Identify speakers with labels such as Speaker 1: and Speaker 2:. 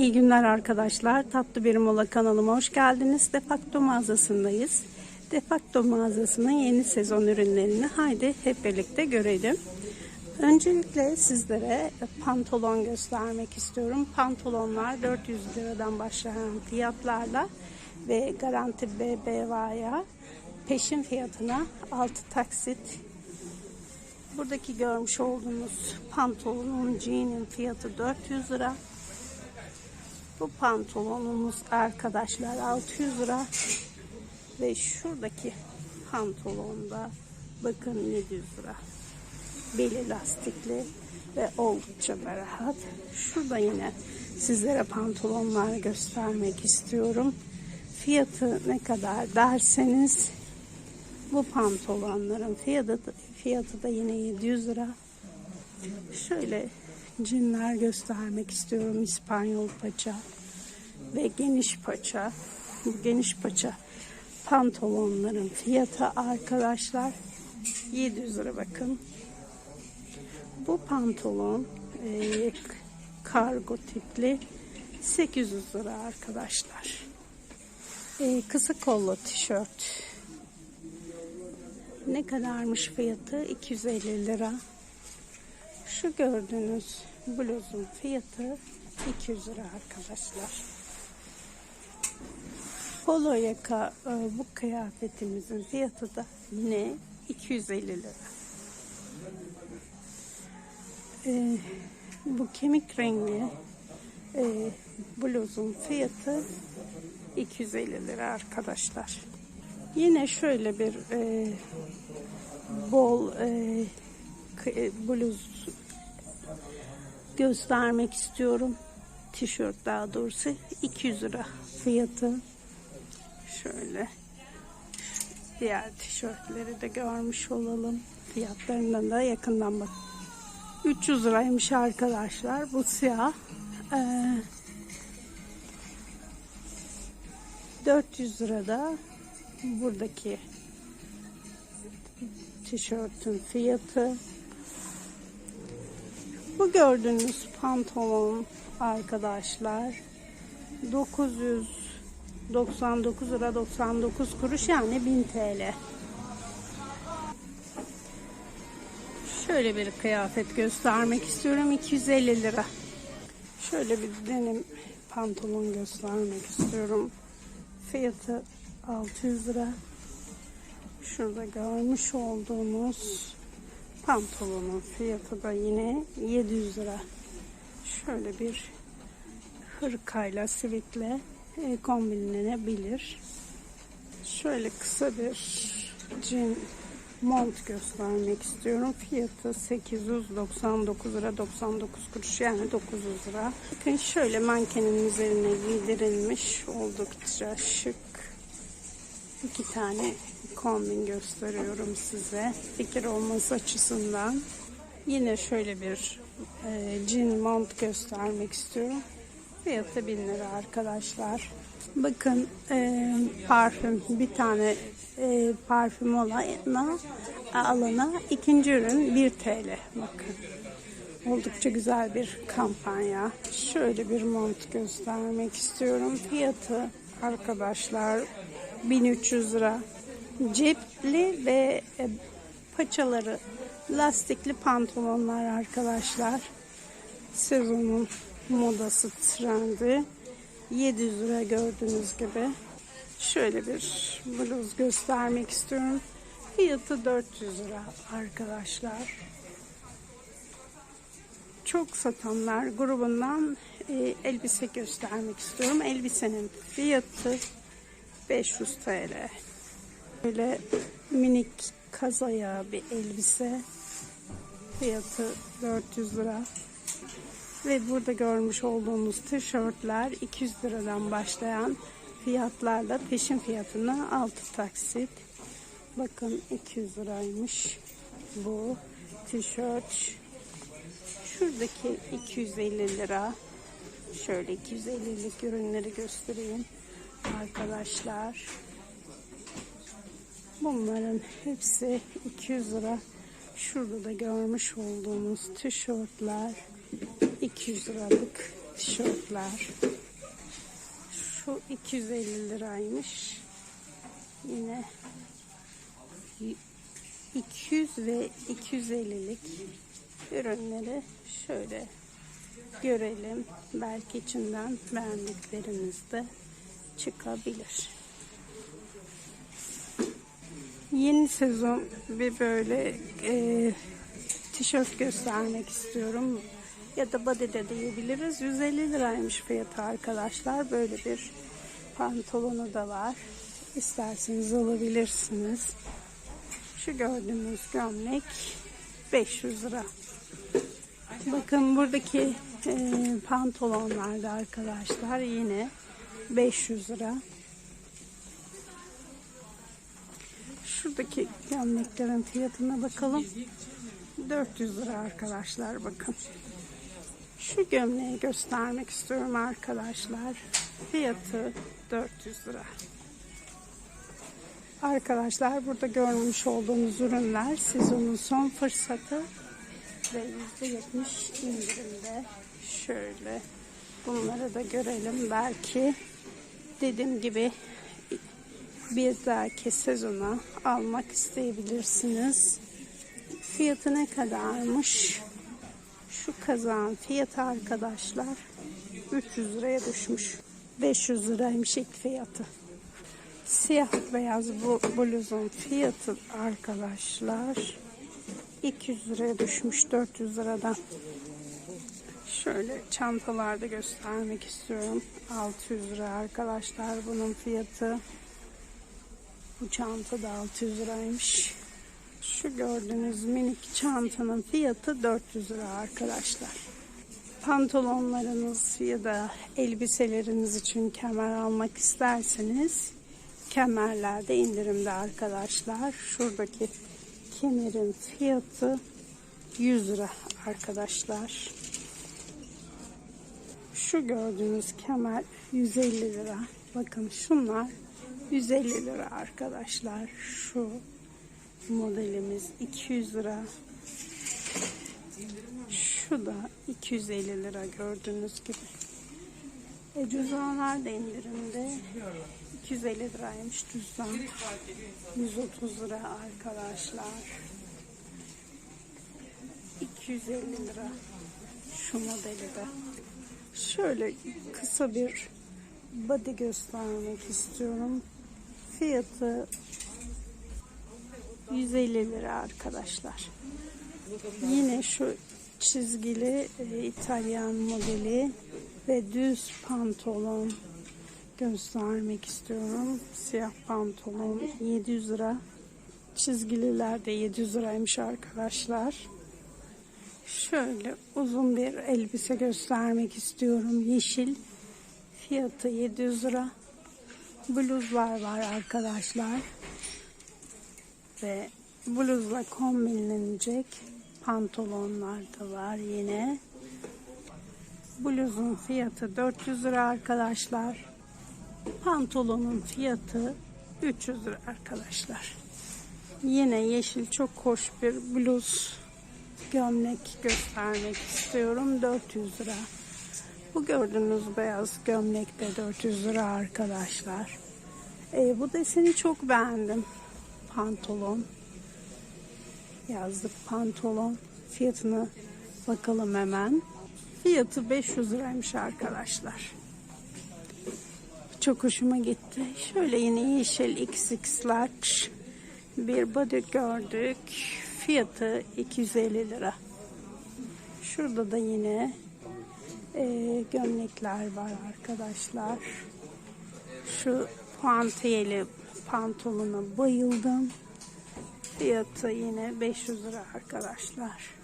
Speaker 1: İyi günler arkadaşlar. Tatlı Bir Mola kanalıma hoş geldiniz. Defakto mağazasındayız. Defakto mağazasının yeni sezon ürünlerini haydi hep birlikte görelim. Öncelikle sizlere pantolon göstermek istiyorum. Pantolonlar 400 liradan başlayan fiyatlarla ve garanti BBVA'ya peşin fiyatına 6 taksit Buradaki görmüş olduğunuz pantolonun jean'in fiyatı 400 lira. Bu pantolonumuz arkadaşlar 600 lira. Ve şuradaki pantolonda bakın 700 lira. Beli lastikli ve oldukça da rahat. Şurada yine sizlere pantolonlar göstermek istiyorum. Fiyatı ne kadar derseniz bu pantolonların fiyatı, fiyatı da yine 700 lira. Şöyle cinler göstermek istiyorum. İspanyol paça ve geniş paça. Bu geniş paça pantolonların fiyatı arkadaşlar 700 lira bakın. Bu pantolon e, kargo tipli 800 lira arkadaşlar. E, kısa kollu tişört ne kadarmış fiyatı? 250 lira. Şu gördüğünüz bluzun fiyatı 200 lira arkadaşlar. Polo yaka e, bu kıyafetimizin fiyatı da yine 250 lira. E, bu kemik rengi e, bluzun fiyatı 250 lira arkadaşlar. Yine şöyle bir e, bol e, e, bluz göstermek istiyorum. Tişört daha doğrusu 200 lira fiyatı. Şöyle diğer tişörtleri de görmüş olalım. Fiyatlarından da yakından bak. 300 liraymış arkadaşlar. Bu siyah. Ee, 400 lirada buradaki tişörtün fiyatı bu gördüğünüz pantolon arkadaşlar 999 lira 99 kuruş yani 1000 TL şöyle bir kıyafet göstermek istiyorum 250 lira. Şöyle bir denim pantolon göstermek istiyorum. Fiyatı 600 lira. Şurada görmüş olduğunuz pantolonun fiyatı da yine 700 lira. Şöyle bir hırkayla, sivitle e, kombinlenebilir. Şöyle kısa bir jean mont göstermek istiyorum. Fiyatı 899 lira 99 kuruş yani 900 lira. Bakın şöyle mankenin üzerine giydirilmiş oldukça şık iki tane kombin gösteriyorum size fikir olması açısından. Yine şöyle bir e, jean mont göstermek istiyorum. Fiyatı 1000 lira arkadaşlar. Bakın e, parfüm bir tane e, parfüm olana alana ikinci ürün 1 TL. Bakın. Oldukça güzel bir kampanya. Şöyle bir mont göstermek istiyorum. Fiyatı arkadaşlar 1300 lira. Cepli ve e, paçaları lastikli pantolonlar arkadaşlar. Sezonun modası trendi. 700 lira gördüğünüz gibi. Şöyle bir bluz göstermek istiyorum. Fiyatı 400 lira arkadaşlar. Çok satanlar grubundan e, elbise göstermek istiyorum. Elbisenin fiyatı 500 TL. Böyle minik kazaya bir elbise. Fiyatı 400 lira. Ve burada görmüş olduğunuz tişörtler 200 liradan başlayan fiyatlarla peşin fiyatına 6 taksit. Bakın 200 liraymış bu tişört. Şuradaki 250 lira. Şöyle 250'lik ürünleri göstereyim arkadaşlar. Bunların hepsi 200 lira. Şurada da görmüş olduğumuz tişörtler 200 liralık tişörtler. Şu 250 liraymış. Yine 200 ve 250'lik ürünleri şöyle görelim. Belki içinden beğendikleriniz de çıkabilir. Yeni sezon bir böyle e, tişört göstermek istiyorum. Ya da body de diyebiliriz. 150 liraymış fiyatı arkadaşlar. Böyle bir pantolonu da var. İsterseniz alabilirsiniz. Şu gördüğünüz gömlek 500 lira. Bakın buradaki e, pantolonlar da arkadaşlar yine 500 lira. Şuradaki gömleklerin fiyatına bakalım. 400 lira arkadaşlar bakın. Şu gömleği göstermek istiyorum arkadaşlar. Fiyatı 400 lira. Arkadaşlar burada görmüş olduğunuz ürünler sezonun son fırsatı ve %70 indirimde. Şöyle bunları da görelim. Belki dediğim gibi bir dahaki sezona almak isteyebilirsiniz. Fiyatı ne kadarmış? Şu kazağın fiyatı arkadaşlar 300 liraya düşmüş. 500 liraymış ilk fiyatı. Siyah beyaz bu bluzun fiyatı arkadaşlar 200 liraya düşmüş 400 liradan. Şöyle çantalarda göstermek istiyorum. 600 lira arkadaşlar bunun fiyatı. Bu çanta da 600 liraymış. Şu gördüğünüz minik çantanın fiyatı 400 lira arkadaşlar. Pantolonlarınız ya da elbiseleriniz için kemer almak isterseniz kemerlerde indirimde arkadaşlar. Şuradaki kemerin fiyatı 100 lira arkadaşlar. Şu gördüğünüz kemer 150 lira. Bakın şunlar 150 lira arkadaşlar. Şu modelimiz 200 lira. Şu da 250 lira gördüğünüz gibi. E, cüzdanlar da indirimde. 250 liraymış cüzdan. 130 lira arkadaşlar. 250 lira. Şu modeli de. Şöyle kısa bir body göstermek istiyorum. Fiyatı 150 lira arkadaşlar. Yine şu çizgili e, İtalyan modeli ve düz pantolon göstermek istiyorum. Siyah pantolon 700 lira. Çizgililer de 700 liraymış arkadaşlar. Şöyle uzun bir elbise göstermek istiyorum. Yeşil. Fiyatı 700 lira. Bluzlar var arkadaşlar. Ve bluzla kombinlenecek pantolonlar da var yine. Bluzun fiyatı 400 lira arkadaşlar. Pantolonun fiyatı 300 lira arkadaşlar. Yine yeşil çok hoş bir bluz gömlek göstermek istiyorum. 400 lira. Bu gördüğünüz beyaz gömlek de 400 lira arkadaşlar. Ee, bu deseni çok beğendim. Pantolon. Yazlık pantolon. Fiyatını bakalım hemen. Fiyatı 500 liraymış arkadaşlar. Çok hoşuma gitti. Şöyle yine yeşil XX large bir body gördük. Fiyatı 250 lira. Şurada da yine e, gömlekler var arkadaşlar. Şu puantiyeli pantolona bayıldım. Fiyatı yine 500 lira arkadaşlar.